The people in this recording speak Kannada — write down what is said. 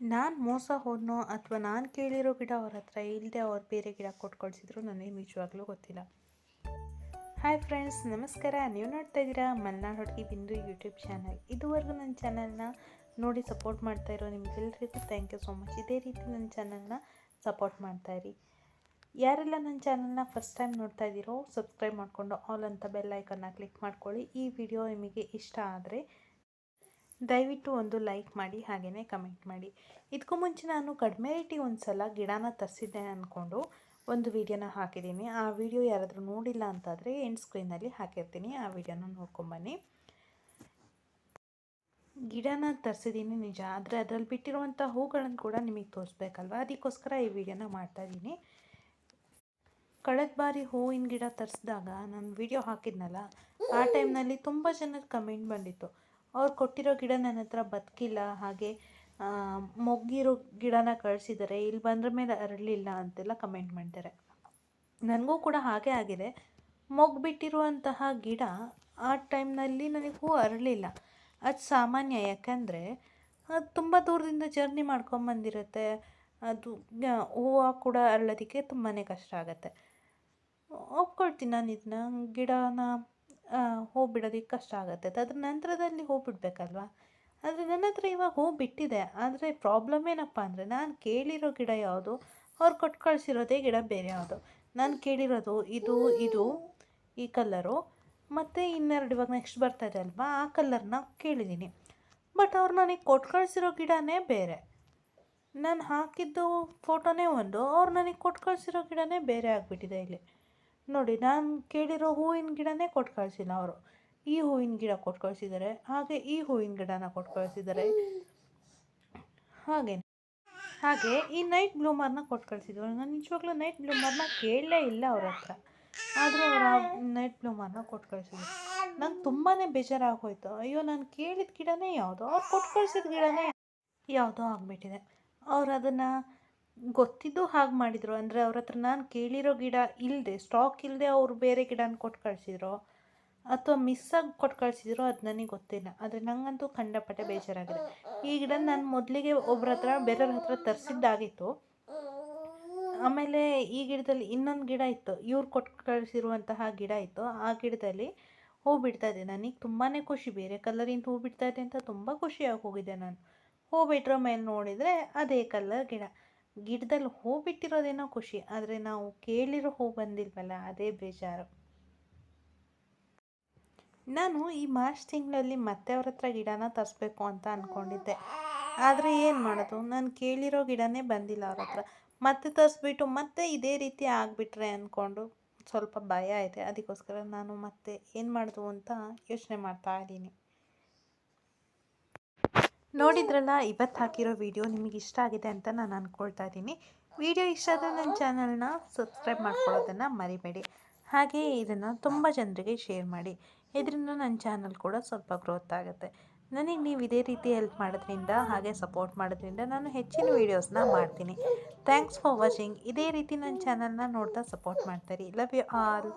ನಾನು ಮೋಸ ಹೋದ್ನೋ ಅಥವಾ ನಾನು ಕೇಳಿರೋ ಗಿಡ ಅವ್ರ ಹತ್ರ ಇಲ್ಲದೆ ಅವ್ರು ಬೇರೆ ಗಿಡ ಕೊಟ್ಟು ಕಳಿಸಿದ್ರು ನನಗೆ ನಿಜವಾಗ್ಲೂ ಗೊತ್ತಿಲ್ಲ. ಹಾಯ್ ಫ್ರೆಂಡ್ಸ್ ನಮಸ್ಕಾರ. ನೀವು ನೋಡ್ತಾ ಇದ್ದೀರಾ ಮಲ್ನಾಡ್ ಹುಡುಗಿ ಬಿಂದು ಯೂಟ್ಯೂಬ್ ಚಾನಲ್ ಇದುವರೆಗೂ ನನ್ನ ಚಾನಲ್ನ ನೋಡಿ ಸಪೋರ್ಟ್ ಮಾಡ್ತಾ ಇರೋ ನಿಮಗೆಲ್ಲರಿಗೂ ಥ್ಯಾಂಕ್ ಯು ಸೋ ಮಚ್ ಇದೇ ರೀತಿ ನನ್ನ ಚಾನಲ್ನ ಸಪೋರ್ಟ್ ಮಾಡ್ತಾಯಿರಿ ಯಾರೆಲ್ಲ ನನ್ನ ಚಾನಲ್ನ ಫಸ್ಟ್ ಟೈಮ್ ನೋಡ್ತಾ ಇದ್ದೀರೋ ಸಬ್ಸ್ಕ್ರೈಬ್ ಮಾಡಿಕೊಂಡು ಆಲ್ ಅಂತ ಬೆಲ್ ಐಕನ್ನ ಕ್ಲಿಕ್ ಮಾಡ್ಕೊಳ್ಳಿ. ಈ ವಿಡಿಯೋ ನಿಮಗೆ ಇಷ್ಟ ಆದರೆ ದಯವಿಟ್ಟು ಒಂದು ಲೈಕ್ ಮಾಡಿ ಹಾಗೆಯೇ ಕಮೆಂಟ್ ಮಾಡಿ. ಇದಕ್ಕೂ ಮುಂಚೆ ನಾನು ಕಡಿಮೆ ರೇಟಿಗೆ ಒಂದು ಸಲ ಗಿಡನ ತರಿಸಿದ್ದೆ ಅಂದ್ಕೊಂಡು ಒಂದು ವಿಡಿಯೋನ ಹಾಕಿದ್ದೀನಿ. ಆ ವಿಡಿಯೋ ಯಾರಾದರೂ ನೋಡಿಲ್ಲ ಅಂತಾದರೆ ಎಂಡ್ ಸ್ಕ್ರೀನಲ್ಲಿ ಹಾಕಿರ್ತೀನಿ. ಆ ವಿಡಿಯೋನ ನೋಡ್ಕೊಂಬನ್ನಿ ಗಿಡನ ತರಿಸಿದ್ದೀನಿ ನಿಜ. ಆದರೆ ಅದರಲ್ಲಿ ಬಿಟ್ಟಿರುವಂಥ ಹೂಗಳನ್ನು ಕೂಡ ನಿಮಗೆ ತೋರಿಸ್ಬೇಕಲ್ವ? ಅದಕ್ಕೋಸ್ಕರ ಈ ವಿಡಿಯೋನ ಮಾಡ್ತಾಯಿದ್ದೀನಿ ಕಳೆದ ಬಾರಿ ಹೂವಿನ ಗಿಡ ತರಿಸಿದಾಗ ನಾನು ವಿಡಿಯೋ ಹಾಕಿದ್ನಲ್ಲ, ಆ ಟೈಮ್ನಲ್ಲಿ ತುಂಬ ಜನದ ಕಮೆಂಟ್ ಬಂದಿತ್ತು. ಅವ್ರು ಕೊಟ್ಟಿರೋ ಗಿಡ ನನ್ನ ಹತ್ರ ಬದುಕಿಲ್ಲ, ಹಾಗೆ ಮೊಗ್ಗಿರೋ ಗಿಡನ ಕಳಿಸಿದ್ದಾರೆ ಇಲ್ಲಿ ಬಂದ್ರ ಮೇಲೆ ಅರಳಿಲ್ಲ ಅಂತೆಲ್ಲ ಕಮೆಂಟ್ ಮಾಡ್ತಾರೆ. ನನಗೂ ಕೂಡ ಹಾಗೆ ಆಗಿದೆ. ಮೊಗ್ಗು ಬಿಟ್ಟಿರುವಂತಹ ಗಿಡ ಆ ಟೈಮ್ನಲ್ಲಿ ನನಗೆ ಹೂ ಅರಳಿಲ್ಲ. ಅದು ಸಾಮಾನ್ಯ, ಯಾಕಂದರೆ ಅದು ತುಂಬ ದೂರದಿಂದ ಜರ್ನಿ ಮಾಡ್ಕೊಂಬಂದಿರುತ್ತೆ ಅದು ಹೂವು ಕೂಡ ಅರಳೋದಕ್ಕೆ ತುಂಬಾ ಕಷ್ಟ ಆಗುತ್ತೆ. ಒಪ್ಕೊಳ್ತೀನಿ ನಾನು ಇದನ್ನ ಗಿಡನ ಹೂ ಬಿಡೋದಕ್ಕೆ ಕಷ್ಟ ಆಗುತ್ತೆ ಅದ್ರ ನಂತರದಲ್ಲಿ ಹೂ ಬಿಡಬೇಕಲ್ವ ಆದರೆ ನನ್ನ ಹತ್ರ ಇವಾಗ ಹೂ ಬಿಟ್ಟಿದೆ ಆದರೆ ಪ್ರಾಬ್ಲಮ್ ಏನಪ್ಪ ಅಂದರೆ ನಾನು ಕೇಳಿರೋ ಗಿಡ ಯಾವುದು? ಅವ್ರು ಕೊಟ್ಟು ಕಳಿಸಿರೋದೇ ಗಿಡ ಬೇರೆ ಯಾವುದು? ನಾನು ಕೇಳಿರೋದು ಇದು ಇದು, ಈ ಕಲ್ಲರು ಮತ್ತು ಇನ್ನೆರಡು ಇವಾಗ ನೆಕ್ಸ್ಟ್ ಬರ್ತಾ ಇದೆ ಅಲ್ವಾ? ಆ ಕಲ್ಲರ್ನ ಕೇಳಿದ್ದೀನಿ ಬಟ್ ಅವ್ರು ನನಗೆ ಕೊಟ್ಟು ಕಳಿಸಿರೋ ಗಿಡನೇ ಬೇರೆ. ನಾನು ಹಾಕಿದ್ದು ಫೋಟೋನೇ ಒಂದು. ಅವ್ರು ನನಗೆ ಕೊಟ್ಟು ಕಳಿಸಿರೋ ಗಿಡನೇ ಬೇರೆ ಆಗಿಬಿಟ್ಟಿದೆ ಇಲ್ಲಿ. ನೋಡಿ, ನಾನು ಕೇಳಿರೋ ಹೂವಿನ ಗಿಡನೇ ಕೊಟ್ಟು ಕಳಿಸಿಲ್ಲ ಅವರು. ಈ ಹೂವಿನ ಗಿಡ ಕೊಟ್ಟು ಕಳಿಸಿದ್ದಾರೆ ಹಾಗೆ ಈ ಹೂವಿನ ಗಿಡನ ಕೊಟ್ಟು ಕಳಿಸಿದ್ದಾರೆ ಹಾಗೆ ಹಾಗೆ ಈ ನೈಟ್ ಬ್ಲೂಮರ್ನ ಕೊಟ್ಟು ಕಳಿಸಿದ್ರು ನಾನು ನಿಜವಾಗ್ಲೂ ನೈಟ್ ಬ್ಲೂಮರ್ನ ಕೇಳಲೇ ಇಲ್ಲ ಅವ್ರ ಹತ್ರ. ಆದರೂ ಅವರು ನೈಟ್ ಬ್ಲೂಮರ್ನ ಕೊಟ್ಟು ಕಳಿಸಿದ್ರು ನಂಗೆ ತುಂಬಾ ಬೇಜಾರಾಗೋಯ್ತು ಅಯ್ಯೋ, ನಾನು ಕೇಳಿದ ಗಿಡನೇ ಯಾವುದೋ. ಅವ್ರು ಕೊಟ್ಟು ಕಳಿಸಿದ ಗಿಡನೇ ಯಾವುದೋ ಆಗಿಬಿಟ್ಟಿದೆ. ಅವ್ರು ಅದನ್ನು ಗೊತ್ತಿದ್ದು ಹಾಗೆ ಮಾಡಿದರು. ಅಂದರೆ ಅವ್ರ ಹತ್ರ ನಾನು ಕೇಳಿರೋ ಗಿಡ ಇಲ್ಲದೆ ಸ್ಟಾಕ್ ಇಲ್ಲದೆ ಅವರು ಬೇರೆ ಗಿಡನ ಕೊಟ್ಟು ಕಳಿಸಿದ್ರು, ಅಥವಾ ಮಿಸ್ಸಾಗಿ ಕೊಟ್ಟು ಕಳಿಸಿದ್ರು ಅದು ನನಗೆ ಗೊತ್ತಿಲ್ಲ. ಆದರೆ ನನಗಂತೂ ಖಂಡಪಟ್ಟೆ ಬೇಜಾರಾಗಿದೆ. ಈ ಗಿಡ ನಾನು ಮೊದಲಿಗೆ ಒಬ್ರ ಹತ್ರ, ಬೇರೆಯವ್ರ ಹತ್ರ ತರಿಸಿದ್ದಾಗಿತ್ತು. ಆಮೇಲೆ ಈ ಗಿಡದಲ್ಲಿ ಇನ್ನೊಂದು ಗಿಡ ಇತ್ತು. ಇವ್ರು ಕೊಟ್ಟು ಕಳಿಸಿರುವಂತಹ ಗಿಡ ಇತ್ತು. ಆ ಗಿಡದಲ್ಲಿ ಹೂ ಬಿಡ್ತಾ ಇದೆ ನನಗೆ ತುಂಬಾ ಖುಷಿ. ಬೇರೆ ಕಲರಿಂದ ಹೂ ಬಿಡ್ತಾ ಇದೆ ಅಂತ ತುಂಬ ಖುಷಿಯಾಗಿ ಹೋಗಿದ್ದೆ ನಾನು. ಹೂ ಬಿಟ್ಟರೋ ಮೇಲೆ ನೋಡಿದರೆ ಅದೇ ಕಲರ್ ಗಿಡ. ಗಿಡದಲ್ಲಿ ಹೂ ಬಿಟ್ಟಿರೋದೇನೋ ಖುಷಿ, ಆದರೆ ನಾವು ಕೇಳಿರೋ ಹೂ ಬಂದಿಲ್ವಲ್ಲ, ಅದೇ ಬೇಜಾರು. ನಾನು ಈ ಮಾರ್ಚ್ ತಿಂಗಳಲ್ಲಿ ಮತ್ತೆ ಅವ್ರ ಹತ್ರ ಗಿಡನ ತರಿಸ್ಬೇಕು ಅಂತ ಅಂದ್ಕೊಂಡಿದ್ದೆ ಆದರೆ ಏನು ಮಾಡೋದು? ನಾನು ಕೇಳಿರೋ ಗಿಡನೇ ಬಂದಿಲ್ಲ ಅವ್ರ ಹತ್ರ. ಮತ್ತೆ ತರಿಸ್ಬಿಟ್ಟು ಮತ್ತೆ ಇದೇ ರೀತಿ ಆಗಿಬಿಟ್ರೆ ಅಂದ್ಕೊಂಡು ಸ್ವಲ್ಪ ಭಯ ಇದೆ. ಅದಕ್ಕೋಸ್ಕರ ನಾನು ಮತ್ತೆ ಏನು ಮಾಡೋದು ಅಂತ ಯೋಚನೆ ಮಾಡ್ತಾ ಇದ್ದೀನಿ. ನೋಡಿದ್ರಲ್ಲ ಇವತ್ತು ಹಾಕಿರೋ ವಿಡಿಯೋ ನಿಮಗೆ ಇಷ್ಟ ಆಗಿದೆ ಅಂತ ನಾನು ಅಂದ್ಕೊಳ್ತಾ ಇದ್ದೀನಿ ವಿಡಿಯೋ ಇಷ್ಟ ಆದರೆ ನನ್ನ ಚಾನಲ್ನ ಸಬ್ಸ್ಕ್ರೈಬ್ ಮಾಡ್ಕೊಳ್ಳೋದನ್ನು ಮರಿಬೇಡಿ. ಹಾಗೆ ಇದನ್ನು ತುಂಬ ಜನರಿಗೆ ಶೇರ್ ಮಾಡಿ. ಇದರಿಂದ ನನ್ನ ಚಾನಲ್ ಕೂಡ ಸ್ವಲ್ಪ ಗ್ರೋತ್ ಆಗುತ್ತೆ. ನನಗೆ ನೀವು ಇದೇ ರೀತಿ ಹೆಲ್ಪ್ ಮಾಡೋದ್ರಿಂದ, ಹಾಗೆ ಸಪೋರ್ಟ್ ಮಾಡೋದ್ರಿಂದ ನಾನು ಹೆಚ್ಚಿನ ವೀಡಿಯೋಸ್ನ ಮಾಡ್ತೀನಿ. Thanks for watching. ಇದೇ ರೀತಿ ನನ್ನ ಚಾನಲ್ನ ನೋಡ್ತಾ ಸಪೋರ್ಟ್ ಮಾಡ್ತಾರೆ. Love you all.